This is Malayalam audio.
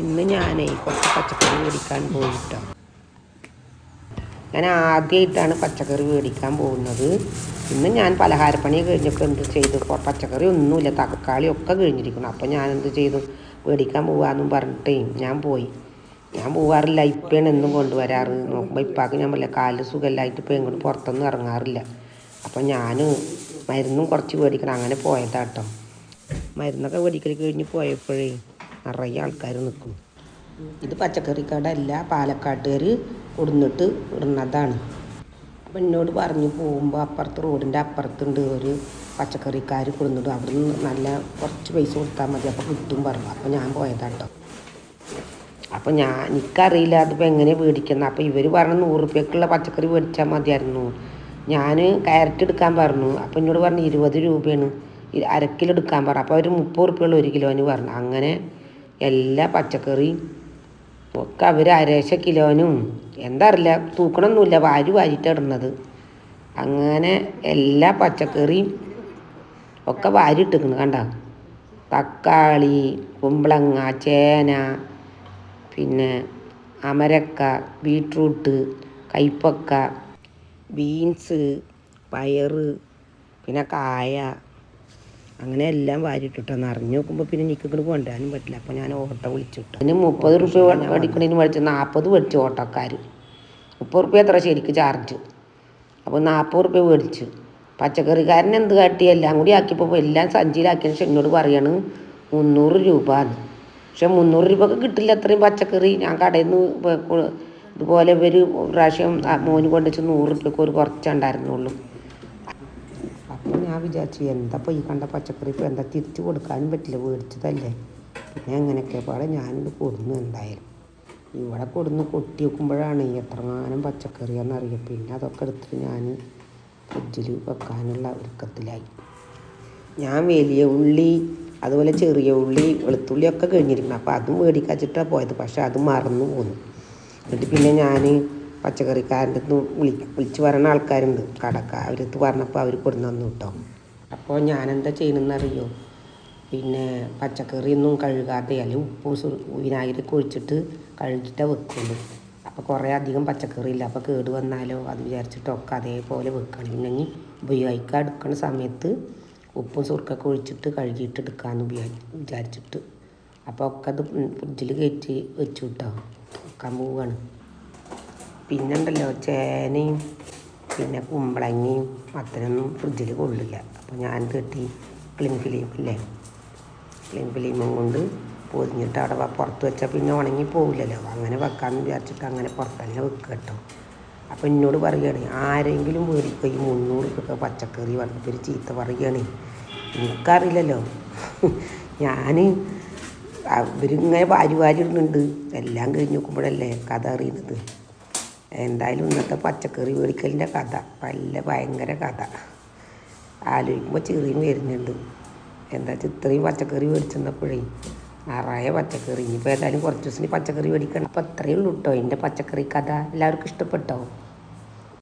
ഇന്ന് ഞാനേ കുറച്ച് പച്ചക്കറി മേടിക്കാൻ പോയിട്ടോ. ഞാൻ ആദ്യമായിട്ടാണ് പച്ചക്കറി മേടിക്കാൻ പോകുന്നത്. ഇന്ന് ഞാൻ പലഹാരപ്പണി കഴിഞ്ഞപ്പോൾ എന്ത് ചെയ്തു? പച്ചക്കറി ഒന്നുമില്ല തക്കാളി ഒക്കെ കഴിഞ്ഞിരിക്കുന്നു. അപ്പോൾ ഞാൻ എന്ത് ചെയ്തു? മേടിക്കാൻ പോവാന്നും പറഞ്ഞിട്ടേ ഞാൻ പോയി. ഞാൻ പോവാറില്ല ഇപ്പയാണ് എന്നും കൊണ്ടുവരാറ്. നോക്കുമ്പോൾ ഇപ്പാക്ക് ഞാൻ പറയില്ല കാൽ സുഖമില്ലായിട്ട് ഇപ്പോൾ എങ്ങോട്ട് പുറത്തൊന്നും ഇറങ്ങാറില്ല. അപ്പം ഞാൻ മരുന്നും കുറച്ച് മേടിക്കണം. അങ്ങനെ പോയതാട്ടോ. മരുന്നൊക്കെ മേടിക്കൽ കഴിഞ്ഞ് പോയപ്പോഴേ നിറയെ ആൾക്കാർ നിൽക്കും ഇത് പച്ചക്കറി കട അല്ല പാലക്കാട്ടുകാർ കൊടുന്നിട്ട് ഇടുന്നതാണ്. അപ്പം എന്നോട് പറഞ്ഞു പോകുമ്പോൾ അപ്പുറത്ത് റോഡിന്റെ അപ്പുറത്തുണ്ട് ഒരു പച്ചക്കറിക്കാർ അവിടെ നിന്ന് നല്ല കുറച്ച് പൈസ കൊടുത്താൽ മതി. അപ്പോൾ കിട്ടും പറഞ്ഞു. അപ്പോൾ ഞാൻ പോയതാട്ടോ. അപ്പോൾ ഞാൻ എനിക്കറിയില്ല അതിപ്പോൾ എങ്ങനെ മേടിക്കുന്നത് അപ്പോൾ ഇവർ പറഞ്ഞു നൂറ് റുപ്യക്കുള്ള പച്ചക്കറി മേടിച്ചാൽ മതിയായിരുന്നു. ഞാൻ ക്യാരറ്റ് എടുക്കാൻ പറഞ്ഞു. അപ്പോൾ എന്നോട് പറഞ്ഞു ഇരുപത് രൂപയാണ്. അരക്കിലെടുക്കാൻ പറഞ്ഞു. അപ്പോൾ അവർ മുപ്പത് റുപ്യുള്ള ഒരു കിലോന് പറഞ്ഞു. അങ്ങനെ എല്ലാ പച്ചക്കറിയും. ഒക്കെ അവർ അരശ കിലോനും. എന്താ അറിയില്ല തൂക്കണമൊന്നുമില്ല വാരി വാരിട്ടിടുന്നത് അങ്ങനെ എല്ലാ പച്ചക്കറിയും ഒക്കെ വാരി ഇട്ടിരിക്കുന്നു കണ്ട? തക്കാളി കുമ്പളങ്ങ ചേന പിന്നെ അമരക്ക ബീട്രൂട്ട് കൈപ്പക്ക ബീൻസ് പയറ് പിന്നെ കായ. അങ്ങനെ എല്ലാം വാരിയിട്ടിട്ടോ നിറഞ്ഞു നോക്കുമ്പോൾ പിന്നെ എനിക്ക് ഇങ്ങോട്ട് കൊണ്ടുവരാനും പറ്റില്ല. അപ്പോൾ ഞാൻ ഓട്ടോ വിളിച്ചിട്ടു. അതിന് മുപ്പത് റുപ്യ മേടിക്കണതിന് മേടിച്ച് നാൽപ്പത് മേടിച്ചു ഓട്ടോക്കാർ മുപ്പത് റുപ്യ എത്ര ശരിക്ക് ചാർജ്? അപ്പോൾ നാൽപ്പത് റുപ്യ മേടിച്ചു. പച്ചക്കറിക്കാരൻ എന്ത് കാട്ടി? എല്ലാം കൂടി ആക്കിയപ്പോൾ എല്ലാം സഞ്ചിയിലാക്കിയതിന് ശേഷം എന്നോട് പറയാണ് മുന്നൂറ് രൂപ എന്ന് പക്ഷെ മുന്നൂറ് രൂപക്ക് കിട്ടില്ല അത്രയും പച്ചക്കറി. ഞാൻ കടയിൽ നിന്ന് ഇതുപോലെ ഇവർ ഒരു പ്രാവശ്യം മോന് കൊണ്ടുവച്ച് നൂറ് റുപ്യക്ക് ഒരു കുറച്ചുണ്ടായിരുന്നുള്ളൂ ഞാൻ വിചാരിച്ചു എന്താ ഇപ്പോൾ ഈ കണ്ട പച്ചക്കറി ഇപ്പോൾ എന്താ തിരിച്ചു കൊടുക്കാനും പറ്റില്ല മേടിച്ചതല്ലേ? പിന്നെ അങ്ങനെയൊക്കെ പാടെ ഞാനിത് കൊടുന്നു എന്തായാലും. ഇവിടെ കൊടുന്ന് കൊട്ടി വെക്കുമ്പോഴാണ് എത്രമാനം പച്ചക്കറിയാണെന്നറിയാം പിന്നെ അതൊക്കെ എടുത്തിട്ട് ഞാൻ ഫ്രിഡ്ജിൽ വെക്കാനുള്ള ഒരുക്കത്തിലായി. ഞാൻ വലിയ ഉള്ളി അതുപോലെ ചെറിയ ഉള്ളി വെളുത്തുള്ളിയൊക്കെ കഴിഞ്ഞിരിക്കണം അപ്പോൾ അതും മേടിക്കാച്ചിട്ടാണ് പോയത്. പക്ഷേ അത് മറന്നു പോന്നു. എന്നിട്ട് പിന്നെ ഞാൻ പച്ചക്കറിക്കാരന്റെ അടുത്ത് വിളി വിളിച്ച് പറയുന്ന ആൾക്കാരുണ്ട്. കടക്ക അവരടുത്ത് പറഞ്ഞപ്പോൾ അവർ കൊടുന്നു തന്നു കേട്ടോ അപ്പോൾ ഞാനെന്താ ചെയ്യണമെന്നറിയോ പിന്നെ പച്ചക്കറിയൊന്നും കഴുകാതെ അല്ലെങ്കിൽ ഉപ്പ് വിനാഗിരി കുഴിച്ചിട്ട് കഴുകിയിട്ടേ വെക്കുള്ളൂ അപ്പോൾ കുറേ അധികം പച്ചക്കറി ഇല്ല അപ്പോൾ കേട് വന്നാലോ അത് വിചാരിച്ചിട്ടൊക്കെ അതേപോലെ വെക്കണം. ഇല്ലെങ്കിൽ ഉപയോഗിക്കാൻ എടുക്കുന്ന സമയത്ത് ഉപ്പും സുർക്കൊക്കെ ഒഴിച്ചിട്ട് കഴുകിയിട്ട് എടുക്കാമെന്ന് ഉപയോഗി വിചാരിച്ചിട്ട്. അപ്പോൾ ഒക്കെ അത് ഫ്രിഡ്ജിൽ കയറ്റി വെച്ചു കിട്ടാം വെക്കാൻ പോവുകയാണ് പിന്നെ ഉണ്ടല്ലോ ചേനയും പിന്നെ കുമ്പളങ്ങയും മത്തനൊന്നും ഫ്രിഡ്ജിൽ കൊള്ളില്ല. അപ്പോൾ ഞാൻ കെട്ടി ക്ലീൻ ഫിലിം ഇല്ലേ? ക്ലീൻ ഫിലിമും കൊണ്ട് പൊതിഞ്ഞിട്ട് അവിടെ പുറത്ത് വെച്ചാൽ പിന്നെ ഉണങ്ങി പോവില്ലല്ലോ. അങ്ങനെ വെക്കാമെന്ന് വിചാരിച്ചിട്ട് അങ്ങനെ പുറത്തല്ല തന്നെ വെക്കുക കേട്ടോ. അപ്പോൾ എന്നോട് പറയുകയാണ് ആരെങ്കിലും മേടിക്കുക ഈ മുന്നൂറ് രൂപ പച്ചക്കറി പറഞ്ഞിട്ട് ചീത്ത പറയുകയാണ് എനിക്കറിയില്ലല്ലോ ഞാൻ അവരിങ്ങനെ വാരി വാരി ഇടുന്നുണ്ട്. എല്ലാം കഴിഞ്ഞ് നോക്കുമ്പോഴല്ലേ കഥ അറിയുന്നത്. എന്തായാലും ഇന്നത്തെ പച്ചക്കറി മേടിക്കലിന്റെ കഥ. നല്ല ഭയങ്കര കഥ. ആലോചിക്കുമ്പോൾ ചെറിയും വരുന്നുണ്ട്. എന്താ വെച്ചാൽ ഇത്രയും പച്ചക്കറി മേടിച്ചെന്നപ്പോഴേ നിറയെ പച്ചക്കറി. ഇനിയിപ്പോൾ ഏതായാലും കുറച്ച് ദിവസം പച്ചക്കറി മേടിക്കണം. അപ്പോൾ അത്രയേ ഉള്ളൂ കേട്ടോ എന്റെ പച്ചക്കറി കഥ എല്ലാവർക്കും ഇഷ്ടപ്പെട്ടോ?